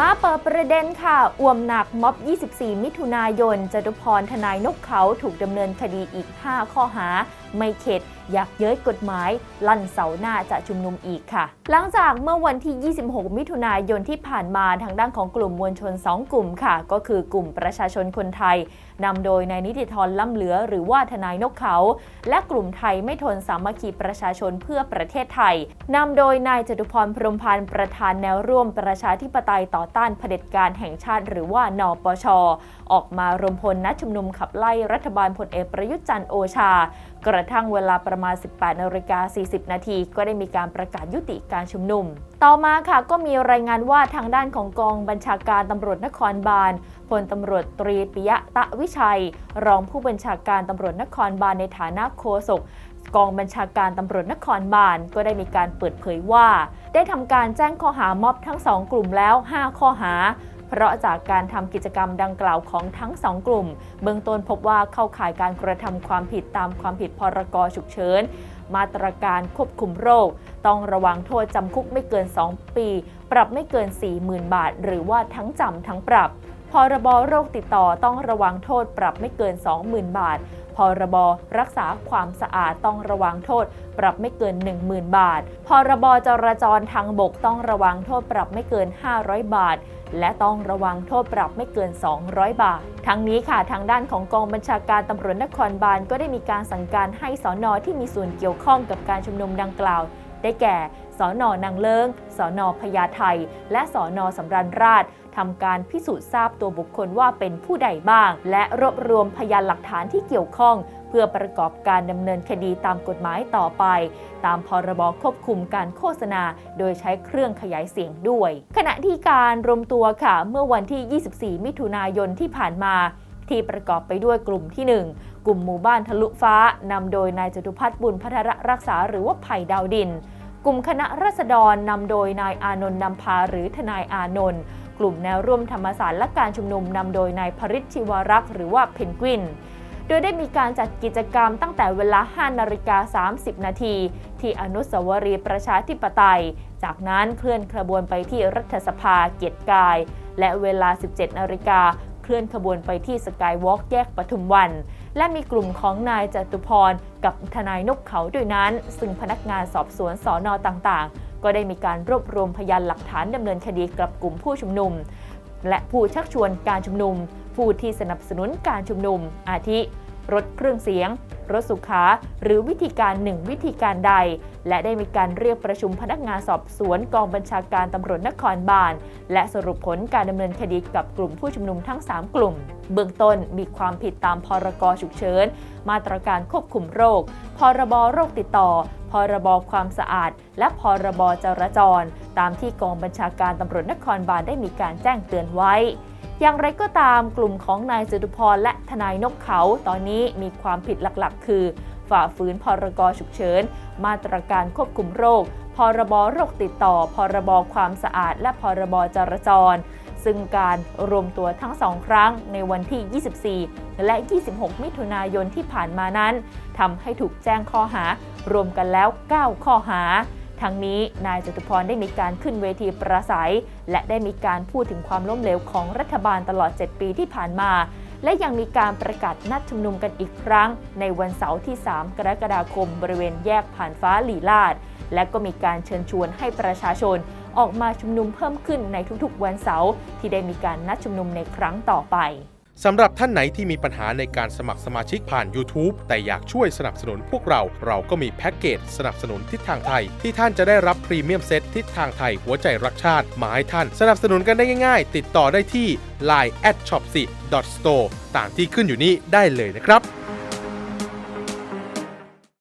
มาเปิดประเด็นค่ะ อ่วมหนักม็อบ 24 มิถุนายนจตุพรทนายนกเขาถูกดำเนินคดีอีก 5 ข้อหา ไม่เข็ด อยากเย้ยกฎหมาย ลั่นเสาหน้าจะชุมนุมอีกค่ะ หลังจากเมื่อวันที่ 26 มิถุนายนที่ผ่านมาทางด้านของกลุ่มมวลชน 2 กลุ่มค่ะ ก็คือกลุ่มประชาชนคนไทยนำโดยนายนิติธรล้ำเหลือหรือว่าทนายนกเขา และกลุ่มไทยไม่ทนสามัคคีประชาชนเพื่อประเทศไทยนำโดยนายจตุพรพรมพันธ์ประธานแนวร่วมประชาธิปไตยต่อต้านเผด็จการแห่งชาติหรือว่านปช ออกมารวมพลนัดชุมนุมขับไล่รัฐบาลพลเอกประยุทธ์จันทร์โอชา กระทั่งเวลาประมาณ 18นาฬิกา40 นาทีก็ได้มีการประกาศยุติการชุมนุม ต่อมาค่ะก็มีรายงานว่าทางด้านของกองบัญชาการตำรวจนครบาลพลตำรวจตรีปิยะตะวิชัย รองผู้บัญชาการตำรวจนครบาลในฐานะโฆษกกองบัญชาการตำรวจนครบาลก็ได้มีการเปิดเผยว่า ได้ทำการแจ้งข้อหามอบทั้งสองกลุ่มแล้ว 5 ข้อหา เพราะจากการทำกิจกรรมดังกล่าวของทั้งสองกลุ่ม เบื้องต้นพบว่าเข้าข่ายการกระทำความผิดตามความผิดพรกฉุกเฉินมาตรการควบคุมโรค ต้องระวังโทษจำคุกไม่เกิน 2 ปี ปรับไม่เกิน 40,000 บาท หรือว่าทั้งจำทั้งปรับ พรบโรคติดต่อต้องระวังโทษปรับไม่เกิน 20,000 บาท พรบรักษาความสะอาดต้องระวังโทษ ปรับไม่เกิน 10,000 บาท พรบจราจรทางบกต้องระวังโทษปรับไม่เกิน 500 บาท และต้องระวังโทษปรับไม่เกิน 200 บาท ทั้งนี้ค่ะทางด้านของกองบัญชาการตำรวจนครบาลก็ได้มีการสั่งการให้สอนอที่มีส่วนเกี่ยวข้องกับการชุมนุมดังกล่าว ได้แก่ สอนอนางเลิง สอนอพญาไทและสอนอสำรันราช ทำการพิสูจน์ทราบตัวบุคคลว่าเป็นผู้ใดบ้าง และรวบรวมพยานหลักฐานที่เกี่ยวข้อง เพื่อประกอบการดำเนินคดีตามกฎหมายต่อไป ตามพรบควบคุมการโฆษณา โดยใช้เครื่องขยายเสียงด้วย ขณะที่การรวมตัวค่ะ เมื่อวันที่ 24 มิถุนายนที่ผ่านมาที่ประกอบไปด้วยกลุ่มที่ 1 กลุ่มหมู่บ้านทะลุฟ้านำโดยนายจตุพัฒน์บุญพัทรรักษาหรือว่าไผ่ดาวดิน กลุ่มคณะรัษฎรนำโดยนายอานนท์นำพาหรือทนายอานนท์ กลุ่มแนวร่วมธรรมศาสตร์และการชุมนุมนำโดยนายพริชชิวรักษ์หรือว่าเพนกวิน โดยได้มีการจัดกิจกรรมตั้งแต่เวลา 5 นาฬิกา 30 นาที ที่อนุสาวรีย์ประชาธิปไตย จากนั้นเคลื่อนขบวนไปที่รัฐสภาเกียรติกาย และเวลา 17 นาฬิกาเคลื่อนขบวนไปที่สกายวอล์กแยกปทุมวัน และมีกลุ่มของนายจตุพร กับทนายนกเขาด้วยนั้น ซึ่งพนักงานสอบสวนสอนอต่างๆ ก็ได้มีการรวบรวมพยานหลักฐานดำเนินคดีกับกลุ่มผู้ชุมนุม และผู้ชักชวนการชุมนุม ผู้ที่สนับสนุนการชุมนุม อาทิ รถเครื่องเสียง รถสุขา หรือวิธีการหนึ่งวิธีการใด และได้มีการเรียกประชุมพนักงานสอบสวนกองบัญชาการตำรวจนครบาล และสรุปผลการดำเนินคดีกับกลุ่มผู้ชุมนุมทั้ง 3 กลุ่ม เบื้องต้นมีความผิดตามพรกฉุกเฉิน มาตรการควบคุมโรค พรบโรคติดต่อ พรบความสะอาด และพรบจราจร ตามที่กองบัญชาการตำรวจนครบาลได้มีการแจ้งเตือนไว้ อย่างไรก็ตามกลุ่มของนายจตุพรและทนายนกเขา ตอนนี้มีความผิดหลักๆ คือ ฝ่าฝืนพรกฉุกเฉิน มาตรการควบคุมโรค พรบโรคติดต่อ พรบความสะอาด และพรบจราจร ซึ่งการรวมตัวทั้งสองครั้งในวันที่ 24 และ 26 มิถุนายนที่ผ่านมานั้นทำให้ถูกแจ้งข้อหารวมกันแล้ว 9 ข้อหา ทั้งนี้นายจตุพรได้มีการขึ้นเวทีประสัย และได้มีการพูดถึงความล้มเหลวของรัฐบาลตลอด 7 ปีที่ผ่านมา และยังมีการประกาศนัดชุมนุมกันอีกครั้ง ในวันเสาร์ที่ 3 กรกฎาคม บริเวณแยกผ่านฟ้าหลีลาดและก็มีการเชิญชวนให้ประชาชน ออกมาชุมนุมเพิ่มขึ้นในทุกๆ วันเสาร์ที่ได้มีการนัดชุมนุมในครั้งต่อไปสำหรับท่านไหนที่มีปัญหาในการสมัครสมาชิกผ่าน YouTube แต่อยากช่วยสนับสนุนพวกเรา เราก็มีแพ็กเกจสนับสนุนทิศทางไทย ที่ท่านจะได้รับพรีเมียมเซตทิศทางไทยหัวใจรักชาติมาให้ท่าน สนับสนุนกันได้ง่ายๆ ติดต่อได้ที่ line at shop store ตามที่ขึ้นอยู่นี้ได้เลยนะครับ